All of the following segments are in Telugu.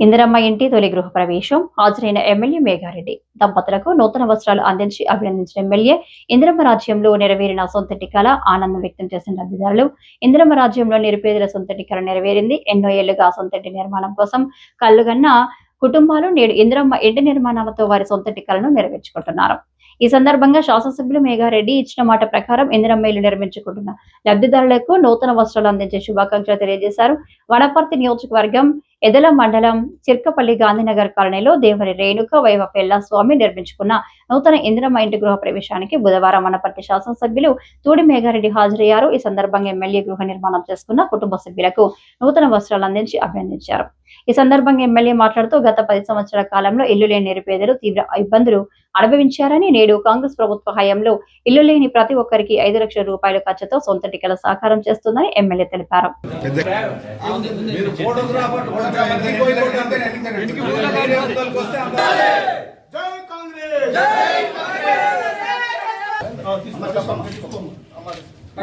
ఇందిరమ్మ ఇంటి తొలి గృహ ప్రవేశం. హాజరైన ఎమ్మెల్యే మేఘారెడ్డి. దంపతులకు నూతన వస్త్రాలు అందించి అభినందించిన ఎమ్మెల్యే ఇందిరమ్మ రాజ్యంలో నెరవేరిన సొంతటి కళ ఆనందం వ్యక్తం చేసిన లబ్ధిదారులు. ఇందిరమ్మ రాజ్యంలో నిరుపేదల సొంతటి కళ నెరవేరింది. ఎన్నో ఏళ్ళుగా సొంతటి నిర్మాణం కోసం కళ్ళుగన్న కుటుంబాలు నేడు ఇందిరమ్మ ఇంటి నిర్మాణాలతో వారి సొంతటి కళను నెరవేర్చుకుంటున్నారు. ఈ సందర్భంగా శాసనసభ్యులు మేఘారెడ్డి ఇచ్చిన మాట ప్రకారం ఇందిరమ్మ ఇల్లు నిర్మించుకుంటున్న లబ్ధిదారులకు నూతన వస్త్రాలు అందించే శుభాకాంక్షలు తెలియజేశారు. వనపర్తి నియోజకవర్గం ఎదల మండలం చిర్కపల్లి గాంధీనగర్ కాలనీలో దేవరి రేణుక వైవ పెళ్ళ స్వామి నిర్మించుకున్న నూతన ఇందిరమ్మ ఇంటి గృహ ప్రవేశానికి బుధవారం వనపర్తి శాసనసభ్యులు తూడి మేఘారెడ్డి హాజరయ్యారు. ఈ సందర్భంగా ఎమ్మెల్యే గృహ నిర్మాణం చేసుకున్న కుటుంబ సభ్యులకు నూతన వస్త్రాలు అందించి అభినందించారు. ఈ సందర్భంగా ఎమ్మెల్యే మాట్లాడుతూ గత పది సంవత్సరాల కాలంలో ఇల్లు లేని నిరుపేదలు తీవ్ర ఇబ్బందులు అనుభవించారని నేడు కాంగ్రెస్ ప్రభుత్వ హయాంలో ఇల్లు లేని ప్రతి ఒక్కరికి ఐదు లక్షల రూపాయల ఖర్చుతో సొంత టికెల సాకారం చేస్తుందని ఎమ్మెల్యే తెలిపారు. జై కాంగ్రెస్!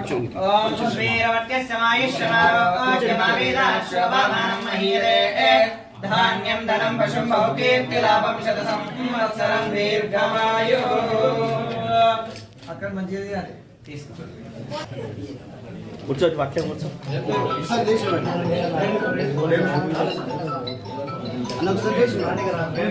జై ఓం శ్రీరవత్యస్య మాయుష్యమారోగ్యమావేదాశ్వమానం మహీరే ధాన్యం ధనం పశుం బహుకీర్తిలాభం శత సంవత్సరం దీర్ఘమాయు అక్కడ మంచిది కానీ తీసుకో కూర్చోటి పక్కన కూర్చో కౌన్సిల్ అండి ఆడపిల్ల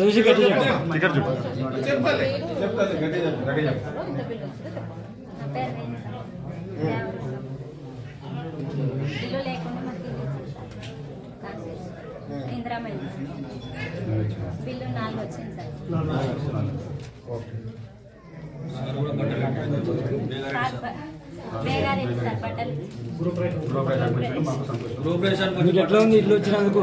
చూసి గట్టి చెప్పు ఇక్కడ చెప్పు చెప్పాలి చెప్పాలి గట్టిగా చెప్పు గట్టిగా చెప్పు ఇల్లు లేకుండా మాకు ఇల్లు ఇచ్చింది సార్ ఇందిరా బిల్లు నాలుగు వచ్చింది సార్ సార్ బేగారెడ్డి సార్ బట్టలు మీకు ఎట్లా ఉంది ఇల్లు వచ్చినందుకు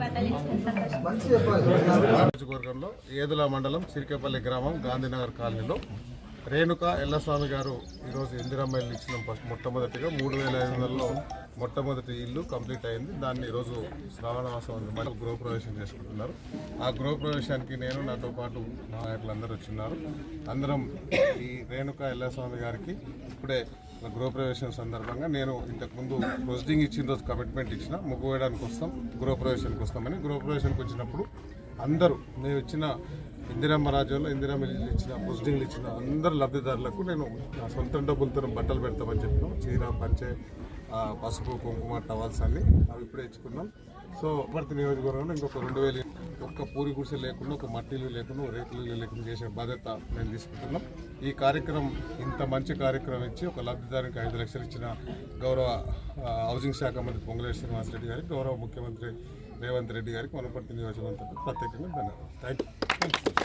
బట్టలు ఇచ్చిన సంతోషం నియోజకవర్గంలో ఏదుల మండలం సిరికేపల్లి గ్రామం గాంధీనగర్ కాలనీలో రేణుక ఎల్లస్వామి గారు ఈరోజు ఇందిరమ్మ ఇల్లు ఇచ్చిన ఫస్ట్ మొట్టమొదటిగా మూడు వేల ఐదు వందలలో మొట్టమొదటి ఇల్లు కంప్లీట్ అయింది. దాన్ని ఈరోజు శ్రావణమాసం మళ్ళీ గృహప్రవేశం చేసుకుంటున్నారు. ఆ గృహప్రవేశానికి నేను నాతో పాటు నాయకులు అందరూ వచ్చిన్నారు అందరం ఈ రేణుక ఎల్లస్వామి గారికి ఇప్పుడే గృహప్రవేశం సందర్భంగా నేను ఇంతకుముందు ప్రొసీడింగ్ ఇచ్చిన రోజు కమిట్మెంట్ ఇచ్చిన ముగ్గు వేయడానికి వస్తాం గృహప్రవేశానికి వస్తామని. గృహప్రవేశానికి వచ్చినప్పుడు అందరూ మేము ఇచ్చిన ఇందిరమ్మ రాజ్యంలో ఇందిరమ్మ ఇచ్చిన ప్రొసీడింగ్లు ఇచ్చిన అందరు లబ్ధిదారులకు నేను నా సొంత డబ్బులతో బట్టలు పెడతామని చెప్పినాం. చీర పంచే పసుపు కుంకుమ టవల్స్ అన్ని అవి ఇప్పుడే ఇచ్చుకున్నాం సో భర్తి నియోజకవర్గంలో ఇంకొక రెండు వేలు ఒక్క పూరి గుడిసె లేకుండా ఒక మట్టిలు లేకుండా ఒక రేకులు లేకుండా చేసే బాధ్యత మేము తీసుకుంటున్నాం. ఈ కార్యక్రమం ఇంత మంచి కార్యక్రమం ఇచ్చి ఒక లబ్ధిదారునికి ఐదు లక్షలు ఇచ్చిన గౌరవ హౌసింగ్ శాఖ మంత్రి పొంగులేశ్వర శ్రీనివాసరెడ్డి గారికి గౌరవ ముఖ్యమంత్రి రేవంత్ రెడ్డి గారికి వనపర్తి నియోజకవర్గం ప్రత్యేకంగా ధన్యవాదాలు. Thank you